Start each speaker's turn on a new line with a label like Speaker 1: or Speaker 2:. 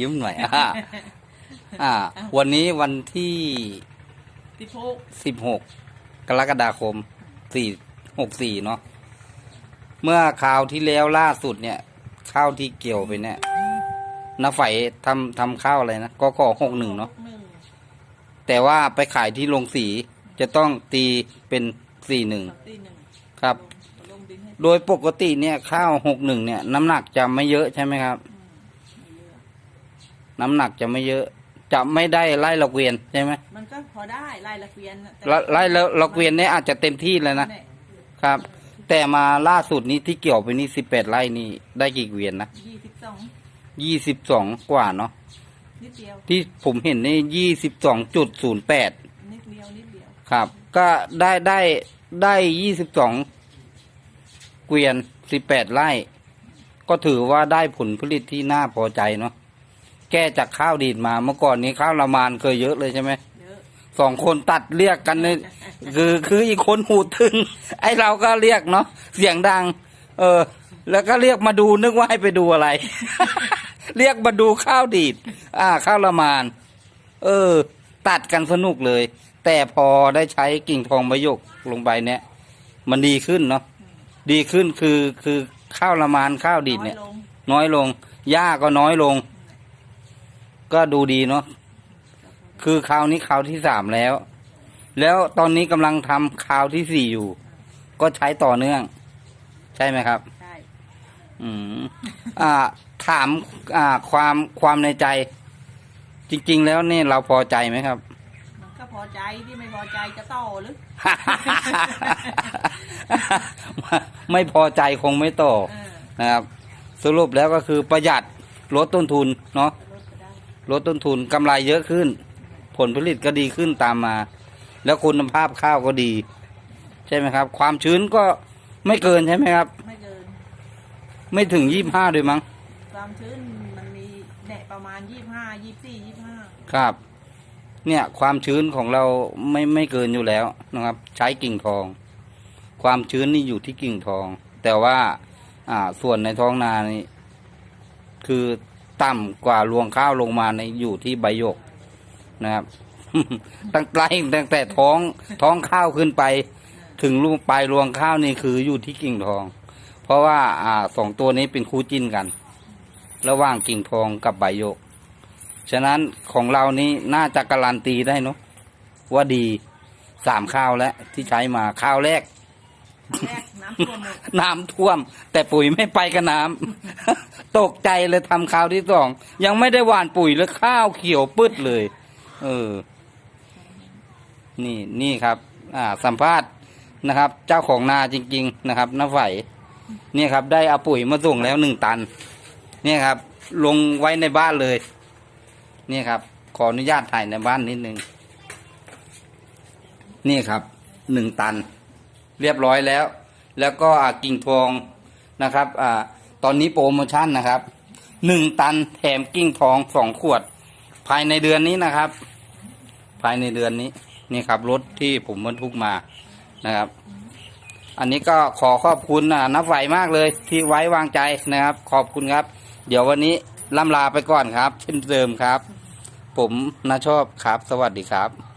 Speaker 1: ยิ้มหน่อยอ่าอ่า วันนี้วันที่
Speaker 2: ติโพก
Speaker 1: สิบหกกรกฎาคมสี่หกสี่เนาะเมื่อคราวที่แล้วล่าสุดเนี่ย ข้าวที่เกี่ยวไปเนี่ยน้าไฝทำทำข้าวอะไรนะก็ก็หกหนึ่งเนาะ
Speaker 2: หนึ่ง
Speaker 1: แต่ว่าไปขายที่โรงสีจะต้องตีเป็นสี่หนึ่ง
Speaker 2: ตีหนึ่ง
Speaker 1: ครับ
Speaker 2: ลงดินให้
Speaker 1: โดยปกติเนี่ยข้าวหกหนึ่งเนี่ย น้ำหนักจะไม่เยอะใช่ไหมครับ
Speaker 2: ไม่เยอะ
Speaker 1: น้ำหนักจะไม่เยอะ จะไม่ได้ไล่ละเกวียนใช่ไหม
Speaker 2: มันก็พอได้ไล่ละเกวียนน่ะแต่
Speaker 1: ละไล่ละละเกวียนเนี่ยอาจจะเต็มที่เลยนะ
Speaker 2: เนี่ย
Speaker 1: ครับ แต่มาล่าสุดนี้ที่เกี่ยวไปนี่สิบแปดไร่นี่ได้กี่เกวียนนะ
Speaker 2: ยี่สิบสอง
Speaker 1: ยี่สิบสองกว่าเนาะ
Speaker 2: นิดเดียว
Speaker 1: ที่ผมเห็นนี่ยี่สิบสองจุดศูนย์แปด
Speaker 2: นิดเดียวนิดเดียว
Speaker 1: ครับ ก็ได้ได้ได้ยี่สิบสองเกวียนสิบแปดไร่ ก็ถือว่าได้ผลผลิตที่น่าพอใจเนาะ แก้จากข้าวดีดมา เมื่อก่อนนี้ข้าวละมานเคยเยอะเลยใช่ไหม
Speaker 2: เยอะ
Speaker 1: สองคนตัดเรียกกันเนี่ยคือคืออีกคนหูตึง ไอเราก็เรียกเนาะเสียงดัง เออ แล้วก็เรียกมาดูนึกว่าให้ไปดูอะไร เรียกมาดูข้าวดีด อ่า ข้าวละมาน เออ ตัดกันสนุกเลย แต่พอได้ใช้กิ่งทองมะยกลงไปเนี่ย มันดีขึ้นเนาะดีขึ้นคือคือข้าวละมานข้าวดีดเนี่ย
Speaker 2: น้อลง
Speaker 1: น้อยลงหญ้าก็น้อยลง ก็ดูดีเนาะคือคราวนี้คราวที่สามแล้ว แล้วตอนนี้กำลังทำคราวที่สี่อยู่ ก็ใช้ต่อเนื่อง ใช่ไหมครับ
Speaker 2: ใช่
Speaker 1: อืม อ่า ถาม อ่า ความความในใจ จริง ๆ แล้วเนี่ยเราพอใจไหมครับ
Speaker 2: มันก็พอใจที่ไม่พอใจจะต่อหรือ
Speaker 1: ไม่พอใจคงไม่ต่อ
Speaker 2: เออ
Speaker 1: นะครับ สรุปแล้วก็คือประหยัดลดต้นทุนเนาะ
Speaker 2: ลดก็ได้
Speaker 1: ลดต้นทุนกำไรเยอะขึ้น ผลผลิตก็ดีขึ้นตามมา แล้วคุณภาพข้าวก็ดี ใช่ไหมครับ ความชื้นก็ไม่เกินใช่ไหมครับ
Speaker 2: ไม่เกิน
Speaker 1: ไม่ถึงยี่ห้าด้วยมั้ง
Speaker 2: ความชื้นมันมีแดดประมาณยี่ห้ายี่สี่ยี่ห้า
Speaker 1: ครับ เนี่ยความชื้นของเราไม่ไม่เกินอยู่แล้วนะครับ ใช้กิ่งทอง ความชื้นนี่อยู่ที่กิ่งทอง แต่ว่า อ่าส่วนในท้องนานี่คือ ต่ำกว่ารวงข้าวลงมาในอยู่ที่ใบหยกนะครับ ตั้งแต่ตั้งแต่ท้องท้องข้าวขึ้นไป ถึงลูกปลายรวงข้าวนี่คืออยู่ที่กิ่งทอง เพราะว่าอ่าสองตัวนี้เป็นคู่จิ้นกัน ระหว่างกิ่งทองกับใบหยก ฉะนั้นของเรานี้น่าจะการันตีได้เนาะว่าดีสามข้าวแล้วที่ใช้มาข้าวแรก
Speaker 2: น้ำท่วมหมด
Speaker 1: น้ำท่วม แต่ปุ๋ยไม่ไปกับน้ำ ตกใจเลยทำข้าวที่สอง ยังไม่ได้หว่านปุ๋ยแล้วข้าวเขียวปืดเลย เออ นี่นี่ครับ อ่า สัมภาษณ์นะครับ เจ้าของนาจริง ๆ นะครับน้าไฝเนี่ยครับ ได้เอาปุ๋ยมาส่งแล้วหนึ่งตัน เนี่ยครับ ลงไว้ในบ้านเลยนี่ครับ ขออนุญาตถ่ายในบ้านนิดนึง นี่ครับหนึ่งตัน เรียบร้อยแล้ว แล้วก็กิ่งทองนะครับอตอนนี้โปรโมชั่นนะครับหนึ่งตันแถมกิ่งทองสองขวด ภายในเดือนนี้นะครับ ภายในเดือนนี้นี่ครับรถที่ผมบรรทุกมานะครับ อันนี้ก็ขอขอบคุณนับไหวมากเลยที่ไว้วางใจนะครับ ขอบคุณครับ เดี๋ยววันนี้ล่ำลาไปก่อนครับ เช่นเดิมครับ ผมนาชอบครับ สวัสดีครับ